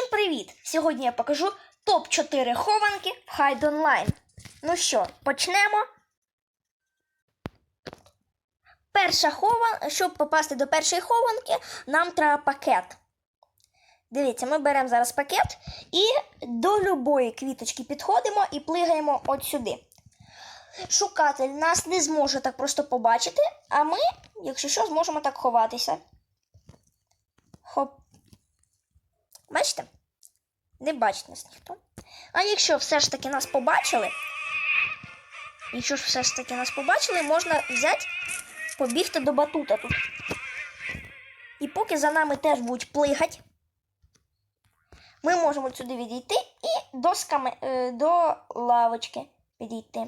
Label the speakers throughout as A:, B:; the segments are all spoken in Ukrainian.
A: Всім привіт! Сьогодні я покажу топ-4 хованки в Hide Online. Ну що, почнемо. Перша хованка, щоб попасти до першої хованки, нам треба пакет. Дивіться, ми беремо зараз пакет і до любої квіточки підходимо і плигаємо от сюди. Шукатель нас не зможе так просто побачити, а ми, якщо що, зможемо так ховатися. Хоп. Бачите? Не бачить нас ніхто. А якщо все ж таки нас побачили, якщо ж все ж таки нас побачили, можна взяти, побігти до батута тут. І поки за нами теж будуть плигати, ми можемо сюди відійти і до, скаме... е, до лавочки підійти.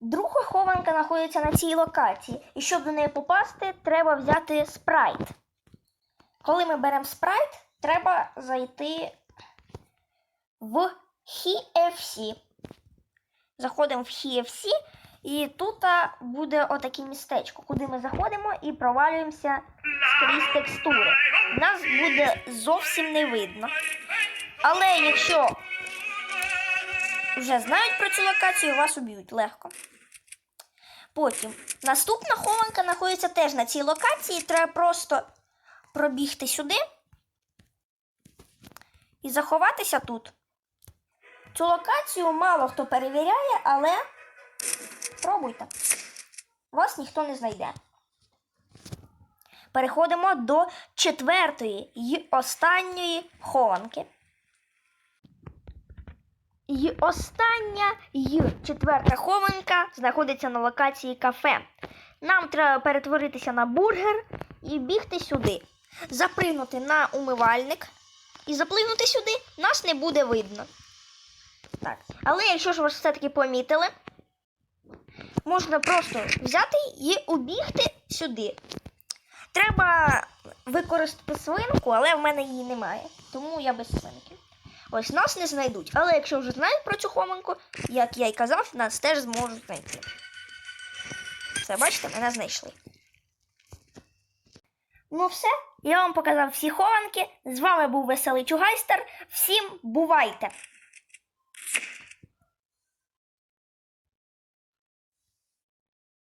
A: Друга хованка знаходиться на цій локації. І щоб до неї попасти, треба взяти спрайт. Коли ми беремо спрайт, треба зайти в HFC. Заходимо в HFC, і тут буде отаке містечко, куди ми заходимо і провалюємося скрізь текстури. Нас буде зовсім не видно. Але якщо вже знають про цю локацію, вас уб'ють легко. Потім наступна хованка знаходиться теж на цій локації. Треба просто пробігти сюди і заховатися тут. Цю локацію мало хто перевіряє, але пробуйте. Вас ніхто не знайде. Переходимо до четвертої і останньої хованки. І остання і четверта хованка знаходиться на локації кафе. Нам треба перетворитися на бургер і бігти сюди. Запригнути на умивальник і заплигнути сюди нас не буде видно. Так. Але якщо ж ви все-таки помітили, можна просто взяти і убігти сюди. Треба використати свинку, але в мене її немає. Тому я без свинки. Ось нас не знайдуть. Але якщо вже знають про цю хованку, як я й казав, нас теж зможуть знайти. Все, бачите, мене знайшли. Ну все, я вам показав всі хованки. З вами був Веселий Чугайстер. Всім бувайте!